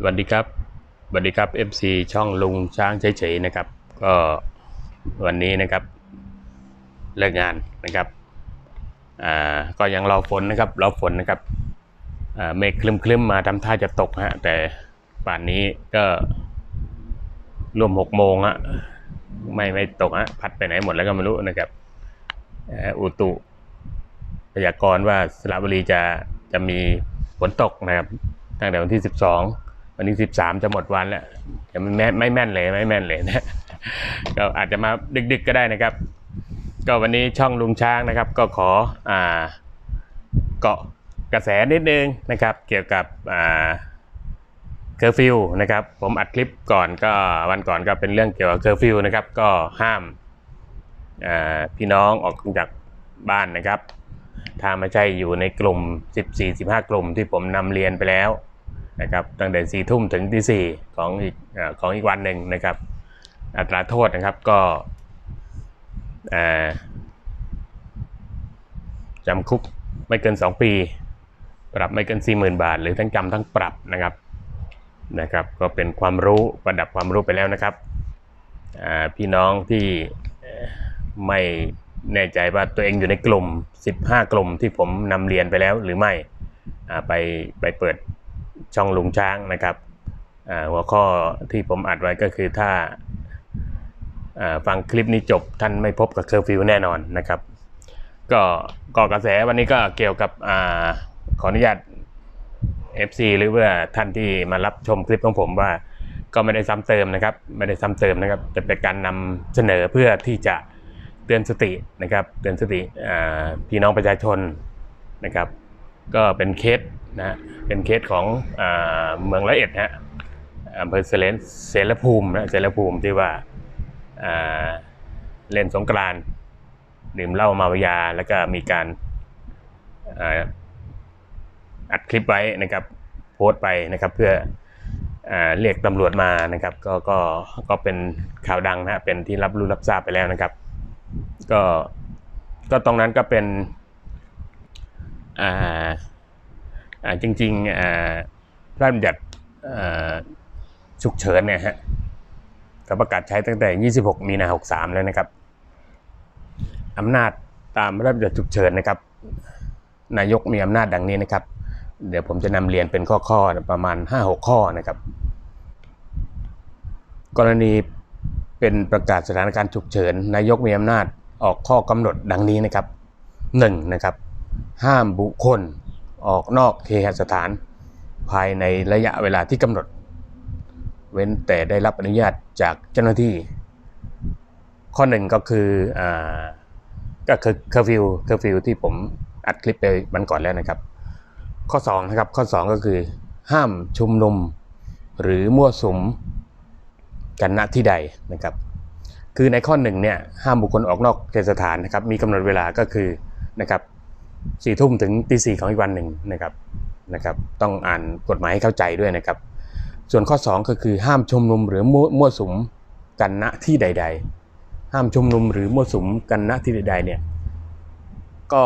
สวัสดีครับสวัสดีครับ FC ช่องลุงช้างเฉยๆนะครับ ก็วันนี้นะครับเลิกงานนะครับอ่าก็ยังรอฝนนะครับรอฝนนะครับอ่าเมฆคลึมๆมาทำท่าจะตกฮะแต่ป่านนี้ก็รวมหกโมงฮะไม่ไม่ตกฮะพัดไปไหนหมดแล้วก็ไม่รู้นะครับอุตุพยากรณ์ว่าสระบุรีจะจะมีฝนตกนะครับตั้งแต่วันที่ 12 วันนี้13จะหมดวันแล้วแต่มันแม่ไม่แม่นเลยไม่แม่นเลยนะก็อาจจะมาดึกๆก็ได้นะครับ ก็วันนี้ช่องลุงช้างนะครับ ก็ขออ่าเกาะกระแสนิดนึงนะครับ เกี่ยวกับอ่าเคอร์ฟิวนะครับ ผมอัดคลิปก่อนก็วันก่อนก็เป็นเรื่องเกี่ยวกับเคอร์ฟิวนะครับ ก็ห้ามอ่าพี่น้องออกจากบ้านนะครับ ถ้าไม่ใช่อยู่ในกลุ่ม 14-15 กลุ่มที่ผมนำเรียนไปแล้ว นะครับตั้งแต่สี่ทุ่มถึงที่สี่ของอีกของอีกวันหนึ่งนะครับ อัตราโทษนะครับก็จำคุกไม่เกิน 2 ปี ปรับไม่เกิน 40,000 บาท หรือทั้งจำทั้งปรับนะครับนะครับ ก็เป็นความรู้ประดับความรู้ไปแล้วนะครับพี่น้องที่ไม่แน่ใจว่าตัวเองอยู่ในกลุ่ม 15 กลุ่มที่ผมนำเรียนไปแล้วหรือไม่ไปไปเปิด ช่องลุงช้างนะครับหัวข้อที่ผมอัดไว้ก็คือถ้าฟังคลิปนี้จบท่านไม่พบกับเคอร์ฟิวแน่นอนนะครับ ก็ก่อกระแสวันนี้ก็เกี่ยวกับอขออนุญาต FC หรือว่าท่านที่มารับชมคลิปของผมว่าก็ไม่ได้ซ้ำเติมนะครับ ไม่ได้ซ้ำเติมนะครับ แต่เป็นการนำเสนอเพื่อที่จะเตือนสตินะครับ เตือนสติพี่น้องประชาชนนะครับ ก็เป็นเคสนะฮะเป็นเคสของเมืองละเอ็ดฮะอำเภอเสรเสรภูมินะเสรภูมิที่ว่าเล่นสงกรานดื่มเหล้าเมายา แล้วก็มีการอัดคลิปไว้นะครับโพสต์ไปนะครับเพื่ออเรียกตำรวจมานะครับก็ก็ก็เป็นข่าวดังนะเป็นที่รับรู้รับทราบไปแล้วนะครับ ก็ก็ตรงนั้นก็เป็น อ่าอ่าจริงๆอ่าพระราชบัญญัติอ่าฉุกเฉินเนี่ยฮะก็ประกาศใช้ตั้งแต่ 26 มีนา 63 แล้วนะครับอำนาจตามพระราชบัญญัติฉุกเฉินนะครับ นายกมีอำนาจดังนี้นะครับ เดี๋ยวผมจะนำเรียนเป็นข้อๆประมาณ 5-6 ข้อนะครับ กรณีเป็นประกาศสถานการณ์ฉุกเฉิน นายกมีอำนาจออกข้อกำหนดดังนี้นะครับ 1. นะครับ ห้ามบุคคลออกนอกเคหสถาน ภายในระยะเวลาที่กำหนด เว้นแต่ได้รับอนุญาตจากเจ้าหน้าที่ ข้อหนึ่งก็คืออก็คือเคอร์ฟิวเคอร์ฟิวที่ผมอัดคลิปไปวันก่อนแล้วนะครับ ข้อ2นะครับข้อ 2 ก็คือห้ามชุมนุมหรือมั่วสุมกันณที่ใดนะครับ คือในข้อหนึ่งเนี่ยห้ามบุคคลออกนอกเขตสถานนะครับ มีกำหนดเวลาก็คือนะครับ สี่ทุ่มถึงตีสี่ของอีกวันหนึ่งนะครับนะครับ ต้องอ่านกฎหมายให้เข้าใจด้วยนะครับ ส่วนข้อ 2 ก็คือห้ามชุมนุมหรือมั่วมั่วสุมกันณที่ใด ๆ ห้ามชุมนุมหรือมั่วสุมกันณที่ใด ๆ เนี่ยก็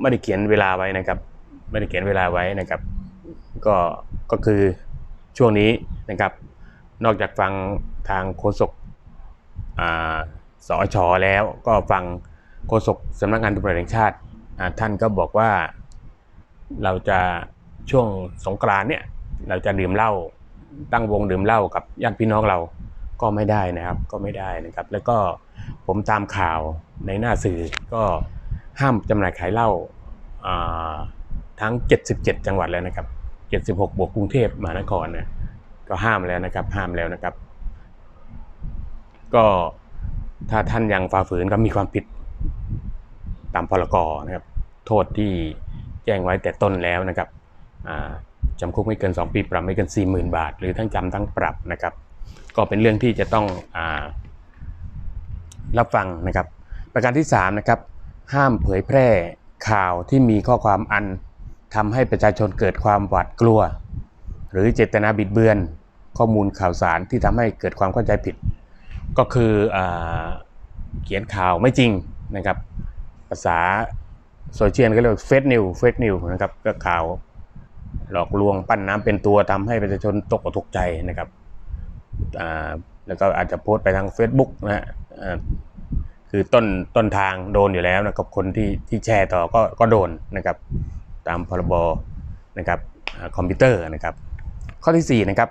ไม่ได้เขียนเวลาไว้นะครับไม่ได้เขียนเวลาไว้นะครับ ก็ก็คือช่วงนี้นะครับ นอกจากฟังทางโฆษกสอชอแล้วก็ฟังโฆษกสำนักงานตำรวจแห่งชาติ ท่านก็บอกว่าเราจะช่วงสงกรานเนี่ยเราจะดื่มเหล้าตั้งวงดื่มเหล้ากับญาติพี่น้องเราก็ไม่ได้นะครับก็ไม่ได้นะครับ แล้วก็ผมตามข่าวในหน้าสื่อก็ห้ามจำหน่ายขายเหล้าอ่าทั้ง 77 จังหวัดแล้วนะครับ76 บวกกรุงเทพมหานครนะก็ห้ามแล้วนะครับห้ามแล้วนะครับ ก็ถ้าท่านยังฝ่าฝืนก็มีความผิด ตามพรกนะครับ โทษที่แจ้งไว้แต่ต้นแล้วนะครับจำคุกไม่เกิน 2 ปีปรับไม่เกิน 40,000 บาท หรือทั้งจำทั้งปรับนะครับ ก็เป็นเรื่องที่จะต้องอรับฟังนะครับ ประการที่3นะครับห้ามเผยแพร่ข่าวที่มีข้อความอันทำให้ประชาชนเกิดความหวาดกลัว หรือเจตนาบิดเบือน ข้อมูลข่าวสารที่ทำให้เกิดความเข้าใจผิด ก็คืออเขียนข่าวไม่จริงนะครับ ภาษาโซเชียลก็เรียกเฟซนิวเฟซนิวนะครับก็ข่าวหลอกลวงปั้นน้ำเป็นตัวทำให้ประชาชนตกอกตกใจนะครับแล้วก็อาจจะโพสต์ไปทาง Facebook นะฮะคือต้นต้นทางโดนอยู่แล้วนะครับคนที่ที่แชร์ต่อก็ก็โดนนะครับตามพรบนะครับอคอมพิวเตอร์นะครับ ข้อที่4นะครับ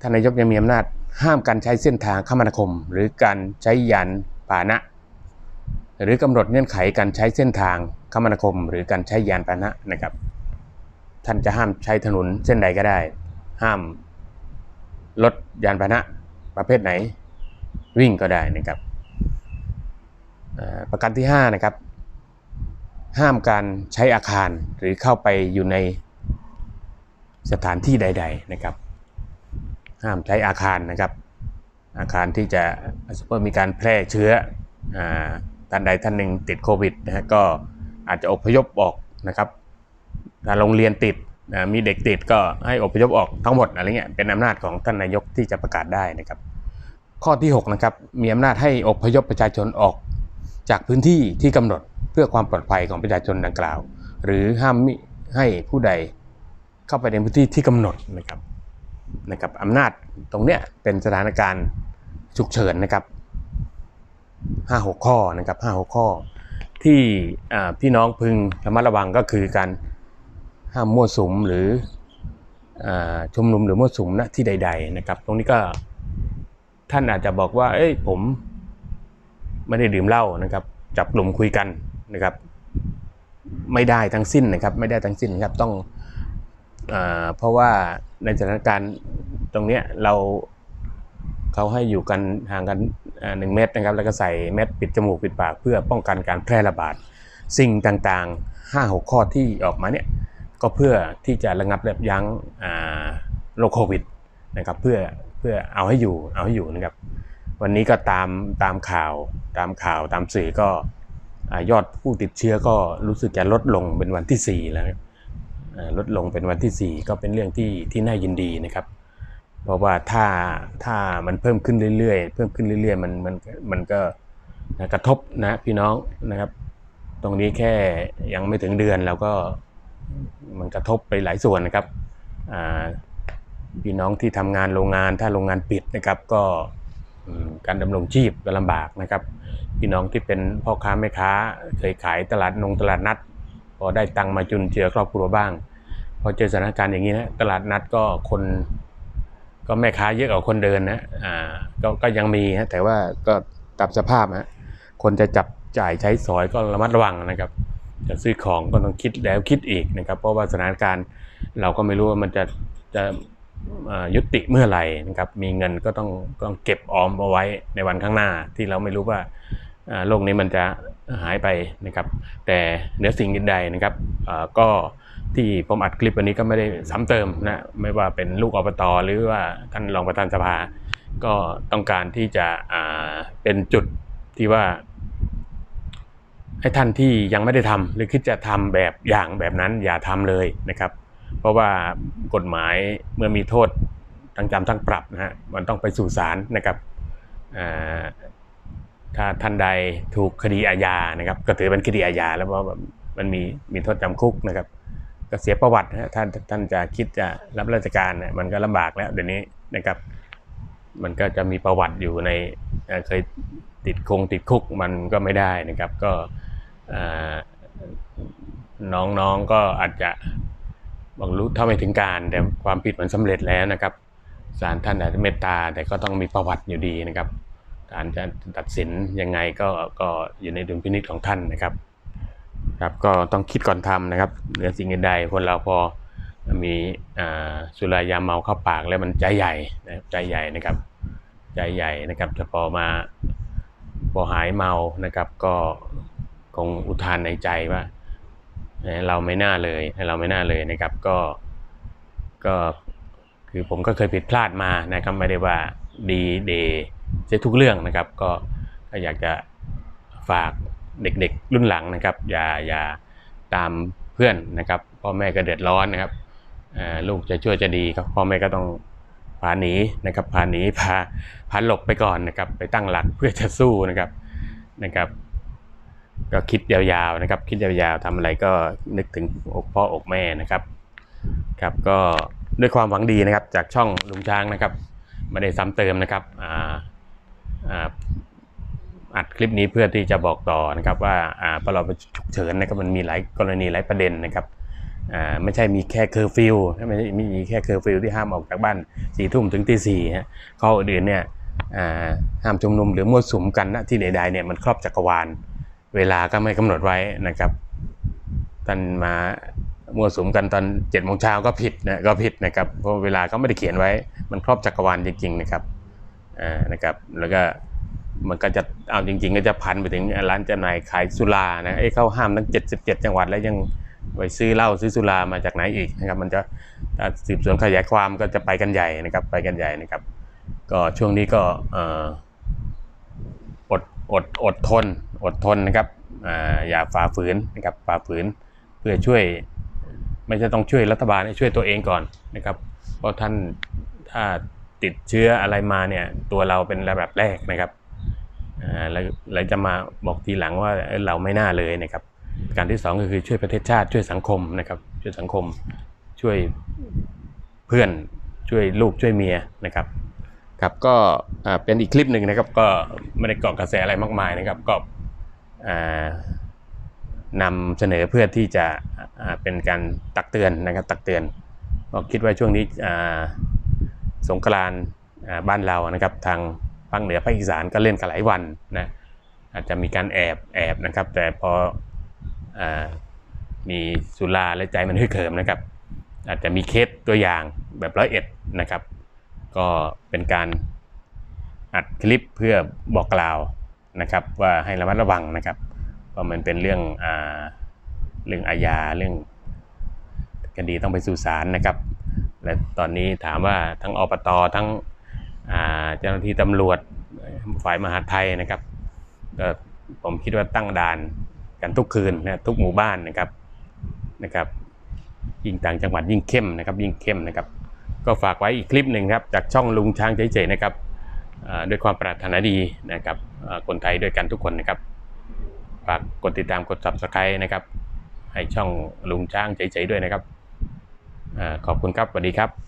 ท่านนายกยังมีอำนาจห้ามการใช้เส้นทางคมนาคม หรือการใช้ยานพาหนะ หรือกำหนดเงื่อนไขการใช้เส้นทางคมนาคม หรือการใช้ยานพาหนะนะครับ ท่านจะห้ามใช้ถนนเส้นใดก็ได้ ห้ามรถยานพาหนะประเภทไหนวิ่งก็ได้นะครับประการที่5นะครับห้ามการใช้อาคารหรือเข้าไปอยู่ในสถานที่ใด ๆนะครับ ห้ามใช้อาคารนะครับ อาคารที่จะสมมติมีการแพร่เชื้ออา ท่านใดท่านหนึ่งติดโควิดนะฮะก็อาจจะอพยพออกนะครับถ้าโรงเรียนติดนะมีเด็กติดก็ให้อพยพออกทั้งหมดอะไรเงี้ยเป็นอำนาจของท่านนายกที่จะประกาศได้นะครับ ข้อที่6นะครับมีอำนาจให้อพยพประชาชนออก จากพื้นที่ที่กำหนดเพื่อความปลอดภัยของประชาชนดังกล่าว หรือห้ามให้ผู้ใดเข้าไปในพื้นที่ที่กำหนดนะครับนะครับอำนาจตรงเนี้ยเป็นสถานการณ์ฉุกเฉินนะครับ ห้าหกข้อนะครับห้าหกข้อ ที่พี่น้องพึงระมัดระวังก็คือการห้ามมั่วสุมหรืออชุมนุมหรือมั่วสุมณที่ใด ๆ นะครับ ตรงนี้ก็ท่านอาจจะบอกว่า เอ้ยผมไม่ได้ดื่มเหล้านะครับ จับกลุ่มคุยกันนะครับ ไม่ได้ทั้งสิ้นนะครับ ไม่ได้ทั้งสิ้นนะครับต้องอเพราะว่าในสถานการณ์ตรงเนี้ยเราเขาให้อยู่กันห่างกัน หนึ่งเมตรนะครับแล้วก็ใส่แมสปิดจมูกปิดปากเพื่อป้องกันการแพร่ระบาด สิ่งต่างๆ 5 6 ข้อที่ออกมาเนี่ยก็เพื่อที่จะระงับและยั้งโรคโควิดนะครับเพื่อเพื่อเอาให้อยู่เอาให้อยู่นะครับวันนี้ก็ตามตามข่าวตามข่าวตามสื่อก็อยอดผู้ติดเชื้อก็รู้สึกจะลดลงเป็นวันที่ 4 แล้วลดลงเป็นวันที่ 4 ก็เป็นเรื่องที่ที่น่ายินดีนะครับ เพราะว่าถ้าถ้ามันเพิ่มขึ้นเรื่อยๆ เพิ่มขึ้นเรื่อยๆ มันมันมันก็กระทบนะพี่น้องนะครับ ตรงนี้แค่ยังไม่ถึงเดือนแล้วก็มันกระทบไปหลายส่วนนะครับพี่น้องที่ทำงานโรงงานถ้าโรงงานปิดนะครับก็การดำรงชีพก็ลำบากนะครับ พี่น้องที่เป็นพ่อค้าแม่ค้า เคยขายตลาดนงตลาดนัด พอได้ตังค์มาจุนเจือครอบครัวบ้าง พอเจอสถานการณ์อย่างนี้นะตลาดนัดก็คน ก็แม่ค้าเยอะกว่าคนเดินนะอ่าก็ก็ยังมีฮะแต่ว่าก็ตามสภาพฮะคนจะจับจ่ายใช้สอยก็ระมัดระวังนะครับ จะซื้อของก็ต้องคิดแล้วคิดอีกนะครับ เพราะว่าสถานการณ์เราก็ไม่รู้ว่ามันจะจะยุติเมื่อไหร่นะครับ มีเงินก็ต้องต้องเก็บออมเอาไว้ในวันข้างหน้าที่เราไม่รู้ว่าโลกนี้มันจะหายไปนะครับ แต่เหนือสิ่งใดนะครับอ่าก็ ที่ผมอัดคลิปวันนี้ก็ไม่ได้ซ้ำเติมนะไม่ว่าเป็นลูกอบตหรือว่าท่านรองประธานสภา ก็ต้องการที่จะเป็นจุดที่ว่า ให้ท่านที่ยังไม่ได้ทำหรือคิดจะทำแบบอย่างแบบนั้นอย่าทำเลยนะครับ เพราะว่ากฎหมายเมื่อมีโทษทั้งจำทั้งปรับนะฮะมันต้องไปสู่ศาลนะครับถ้าท่านใดถูกคดีอาญานะครับ ก็ถือเป็นคดีอาญาแล้วว่ามันมีมีโทษจำคุกนะครับ ก็เสียประวัตินะฮะท่านท่านจะคิดจะรับราชการเนี่ยมันก็ลำบากแล้วเดี๋ยวนี้นะครับ มันก็จะมีประวัติอยู่ในเคยติดคงติดคุกมันก็ไม่ได้นะครับ ก็น้องๆก็อาจจะบางรู้เท่าไม่ถึงการ แต่ความผิดมันสำเร็จแล้วนะครับศาลท่านอาจจะเมตตาแต่ก็ต้องมีประวัติอยู่ดีนะครับศาลจะตัดสินยังไงก็ก็อยู่ในดุลพินิจของท่านนะครับ ครับก็ต้องคิดก่อนทำนะครับเหนือสิ่งอื่นใดคนเราพอมีอสุรายาเมาเข้าปากแล้วมันใจใหญ่นะครับใจใหญ่นะครับ ใจใหญ่นะครับแต่พอมาพอหายเมานะครับ ก็คงอุทานในใจว่าเราไม่น่าเลยเราไม่น่าเลยนะครับก็ก็คือผมก็เคยผิดพลาดมานะครับไม่ได้ว่าดีเดเสียทุกเรื่องนะครับ ก็อยากจะฝาก เด็กๆรุ่นหลังนะครับ อย่าอย่าตามเพื่อนนะครับพ่อแม่ก็เดือดร้อนนะครับลูกจะช่วยจะดีก็พ่อแม่ก็ต้องพาหนีนะครับพาหนีพาพาหลบไปก่อนนะครับ ไปตั้งหลักเพื่อจะสู้นะครับนะครับ ก็คิดยาวๆนะครับ คิดยาวๆทำอะไรก็นึกถึงอกพ่ออกแม่นะครับครับก็ด้วยความหวังดีนะครับจากช่องลุงช้างนะครับไม่ได้ซ้ำเติมนะครับอ่าอ่า อัดคลิปนี้เพื่อที่จะบอกต่อนะครับว่าพอเราไปฉุกเฉินนะครับมันมีหลายกรณีหลายประเด็นนะครับไม่ใช่มีแค่เคอร์ฟิวไม่ใช่มีแค่เคอร์ฟิวที่ห้ามออกจากบ้านสี่ทุ่มถึงตีสี่ฮะข้ออื่นเนี่ยห้ามชุมนุมหรือมั่วสุมกันณที่ใดๆเนี่ยมันครอบจักรวาลเวลาก็ไม่กำหนดไว้นะครับท่านมามั่วสุมกันตอนเจ็ดโมงเช้าก็ผิดนะก็ผิดนะครับเพราะเวลาเขาไม่ได้เขียนไว้มันครอบจักรวาลจริงๆนะครับอ่านะครับแล้วก็ มันก็จะเอาจริง ๆ ก็จะพันไปถึงร้านจำหน่ายขายสุรานะเอ้เข้าห้ามทั้ง 77 จังหวัดแล้วยังไปซื้อเหล้าซื้อสุรามาจากไหนอีกนะครับ มันจะถ้าสืบสวนขยายความก็จะไปกันใหญ่นะครับ ไปกันใหญ่นะครับ ก็ช่วงนี้ก็ออดอดอดทนอดทนนะครับออย่าฝ่าฝืนนะครับฝ่าฝืนเพื่อช่วยไม่ใช่ต้องช่วยรัฐบาลช่วยตัวเองก่อนนะครับ เพราะท่านถ้าติดเชื้ออะไรมาเนี่ยตัวเราเป็นระดับแรกนะครับ แล้วจะมาบอกทีหลังว่าเราไม่น่าเลยนะครับ การที่สองก็คือช่วยประเทศชาติช่วยสังคมนะครับช่วยสังคมช่วยเพื่อนช่วยลูกช่วยเมียนะครับครับก็เป็นอีกคลิปหนึ่งนะครับก็ไม่ได้เกาะกระแสอะไรมากมายนะครับก็นำเสนอเพื่อที่จะเป็นการตักเตือนนะครับตักเตือนก็คิดว่าช่วงนี้สงกรานต์บ้านเรานะครับทาง ภาคเหนือภาคอีสานก็เล่นกันหลายวันนะอาจจะมีการแอบแอบนะครับ แต่พออมีสุราและใจมันฮึกเหิมนะครับ อาจจะมีเคสตัวอย่างแบบร้อยเอ็ดนะครับ ก็เป็นการอัดคลิปเพื่อบอกกล่าวนะครับ ว่าให้ระมัดระวังนะครับเพราะมันเป็นเรื่องอเรื่องอาญาเรื่องคดีต้องไปสู่ศาลนะครับ และตอนนี้ถามว่าทั้งอปตทั้ง เจ้าหน้าที่ตำรวจฝ่ายมหาดไทยนะครับผมคิดว่าตั้งด่านกันทุกคืนนะทุกหมู่บ้านนะครับนะครับ ยิ่งต่างจังหวัดยิ่งเข้มนะครับ ยิ่งเข้มนะครับ ก็ฝากไว้อีกคลิปหนึ่งครับจากช่องลุงช้างเฉยๆนะครับด้วยความปรารถนาดีนะครับคนไทยด้วยกันทุกคนนะครับฝากกดติดตามกด subscribe นะครับ ให้ช่องลุงช้างเฉยๆด้วยนะครับอขอบคุณครับสวัสดีครับ